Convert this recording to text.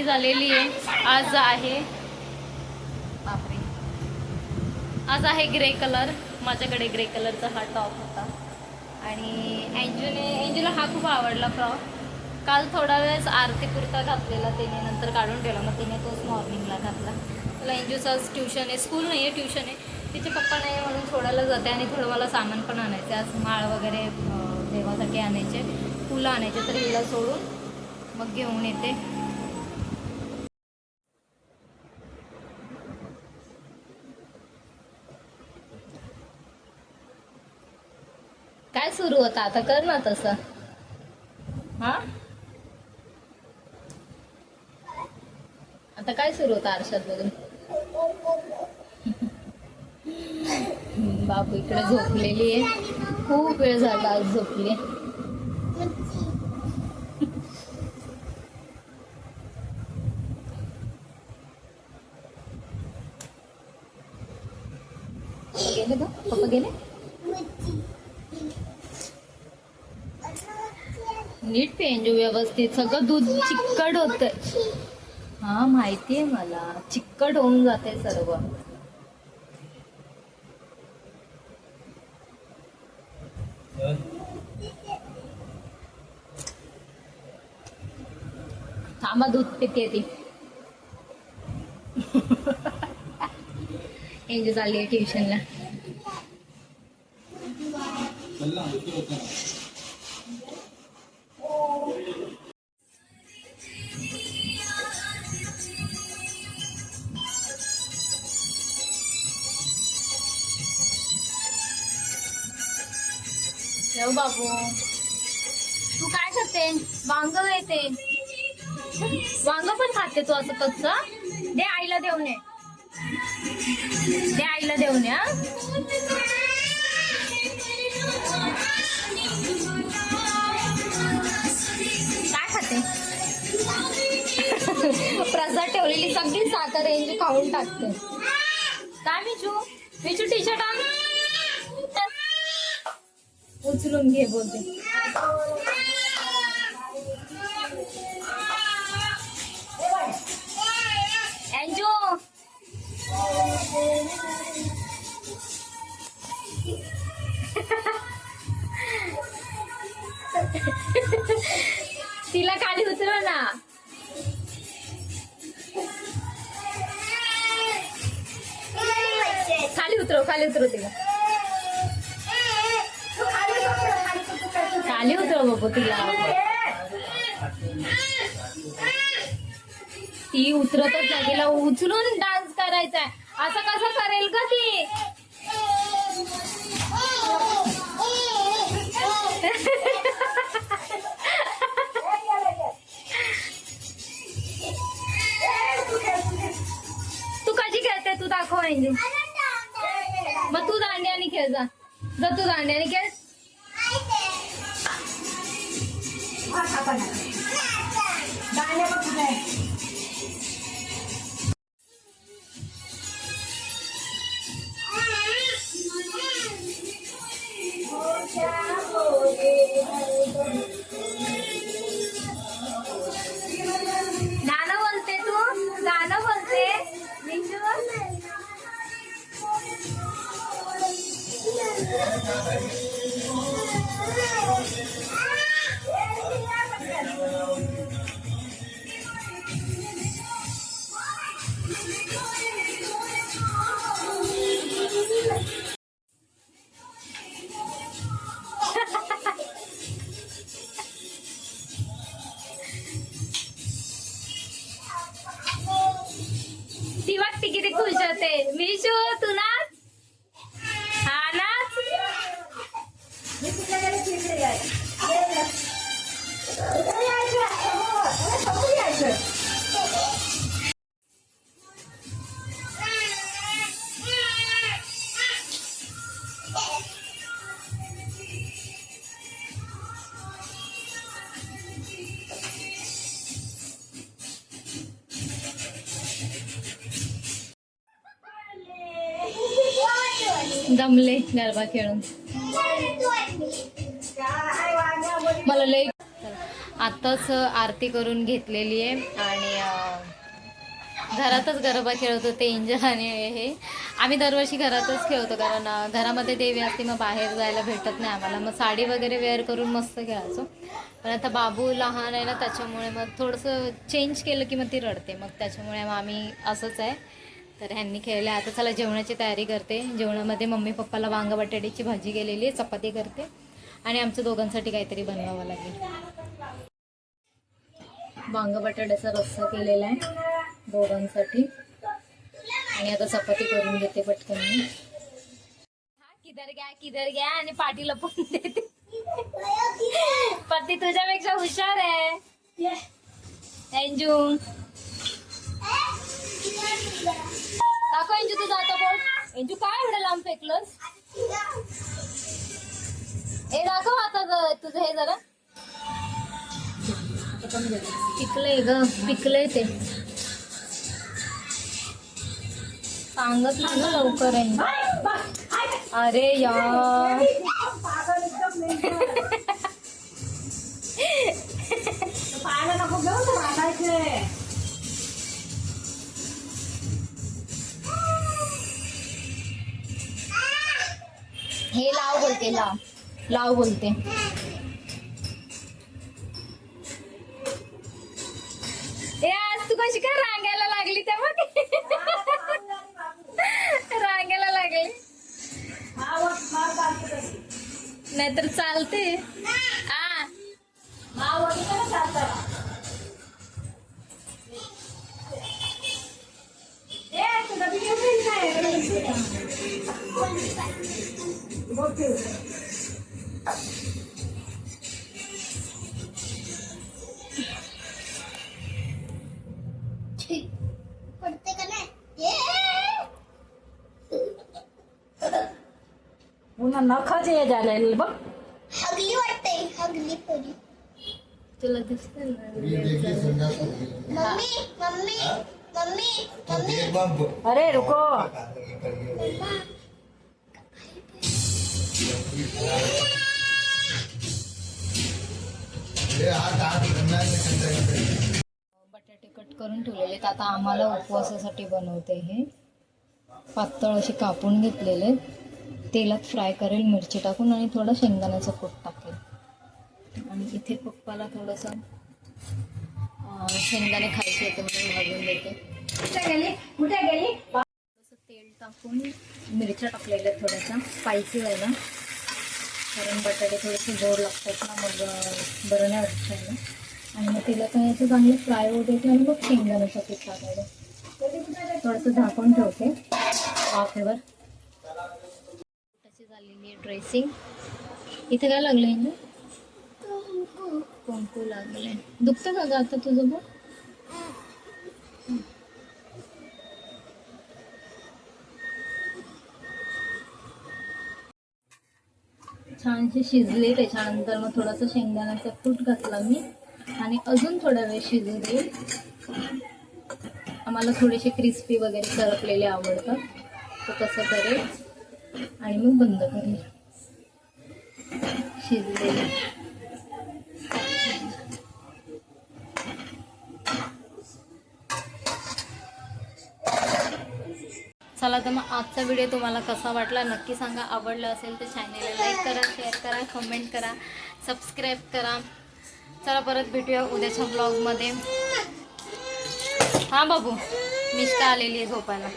Ready झालेली आहे. आज आहे. बापरे. आज आहे ग्रे कलर. माझ्याकडे ग्रे कलरचा हा टॉप होता. आणि एंजूने एंजूला हा खूप आवडला फ्रॉक. काल थोडा वेळेस आरतीपुरता घातलेला तिने नंतर काढून ठेवला मग तिने तोच मॉर्निंगला घातला. तुला एंजूचं आज ट्युशन आहे. स्कूल नाही आहे ट्युशन आहे. तिचे पप्पा नाही आहे म्हणून सोडायला जाते आणि थोडं मला सामान पण आणायचं आज माळ वगैरे देवासाठी आणायचे. फुलं आणायचे तर हिला सोडून मग घेऊन येते काय सुरू होतं. आता कर ना तसं. हा? आता काय सुरू होतं आरशात बघून? बापू इकडे झोपलेली आहे. खूप वेळ झाला आज झोपली. गेले का पप्पा गेले? नीट पेंजू व्यवस्थित. सगळं दूध चिकट होत हा माहितीये मला. चिकट होऊन जाते सर्व. थांबा दूध पिते ती. एंजू चालली आहे ट्युशनला. जाऊ बाबू. तू काय खाते? वांग येते. वांग पण खाते तू असं कच्च? दे आईला देऊन ये. दे आईला देऊन ये काय खाते? प्रसाद ठेवलेली सगळी साखर यांची खाऊन टाकते. काय मिचू? मिचू टी शर्ट आण. उचलून घे बोलते एंजू तिला खाली उतरव ना खाली उतरव खाली उतरव तिला खाली उतरव बाबू तिला. ती उतरतच नाही तिला उचलून डान्स करायचा आहे असं कसं करेल का ती? तू कशी खेळते? तू दाखव म्हणजे मग तू दांड्याने खेळ जा. जा तू दांड्याने खेळ. गाणं बोलते तू? गाणं बोलते? मिशू मिशू तू नाच हा नाच दमले गरबा खेळून. मला लई आताच आरती करून घेतलेली आहे आणि घरातच गरबा खेळत होते इंजन आणि हे. आम्ही दरवर्षी घरातच खेळतो कारण घरामध्ये देवी असते मग बाहेर जायला भेटत नाही आम्हाला. मग साडी वगैरे वेअर करून मस्त खेळायचो. पण आता बाबू लहान आहे ना त्याच्यामुळे मग थोडंसं चेंज केलं की मग ती रडते. मग त्याच्यामुळे मग आम्ही असंच आहे. तर ह्यांनी खेळले आता चला जेवणाची तयारी करते. जेवणामध्ये मम्मी पप्पाला वांग बटाट्याची भाजी केलेली आहे. चपाती करते. आणि आमच्या दोघांसाठी काहीतरी बनवावं लागेल. वांग बटाट्याचा रस्सा केलेला आहे दोघांसाठी. आणि आता चपाती करून घेते पटकन मी. हा, किधर घ्या किधर घ्या आणि पाठीला पण देते. पती तुझ्यापेक्षा हुशार आहे. दाखव एंजू तुझा आता बोट एंजू काय एवढं लांब फेकलंस? हे दाखव आता तुझं हे जरा. पिकलंय ग पिकलंय ते. सांगत नाही ना लवकर आहे. अरे यार. बोलते लाव लाव बोलते. ए आज तू कशी काय रांगायला लागली तेव्हा रांगायला लागली. नाहीतर चालते. आ. का नाही ये पुन्हा नखच हे झालेलं बघ हगली वाटते हगली परी तुला दिसतंय ना मम्मी मम्मी मम्मी मम्मी अरे रुको बटाटे कट करून ठेवलेले आहेत. आता आम्हाला उपवासासाठी बनवते हे. पातळ असे कापून घेतलेले तेलात फ्राय करेल मिरची टाकून आणि थोडं शेंगदाण्याचं कूट टाकेल. आणि इथे पप्पाला थोडंसं शेंगदाणे खायचे होते म्हणून भाजून देते. थोडंसं तेल टाकून मिरच्या टाकलेल्या थोड्याशा. स्पायसी व्हायला कारण बटाटे थोडेसे गोड लागतात ना मग बरं नाही वाटत आणि मग तिला काय याचं चांगलं फ्राय वगैरे द्यायचं आणि मग शेंगदाण्याचं पीठ टाकायचं थोडंसं झाकून ठेवते. वाफेवर तशी झालेली आहे ड्रेसिंग इथे काय लागलं आहे कुंकू लागले दुखतं का ग आता तुझं बघ छानशी शिजले त्याच्यानंतर मग थोडासा शेंगदाण्याचा फूट घातला मी. आणि अजून थोडा वेळ शिजू देईल. आम्हाला थोडेसे क्रिस्पी वगैरे करपलेले आवडतात. तर तसं करेल. आणि मग बंद करेल शिजलेले चला तर मग आजचा व्हिडिओ तुम्हाला कसा वाटला नक्की सांगा. आवडला असेल तर चॅनेलला लाईक करा शेअर करा कमेंट करा सबस्क्राईब करा. चला परत भेटूया उद्याच्या ब्लॉगमध्ये हां बाबू. मिष्का आलेली आहे झोपायला.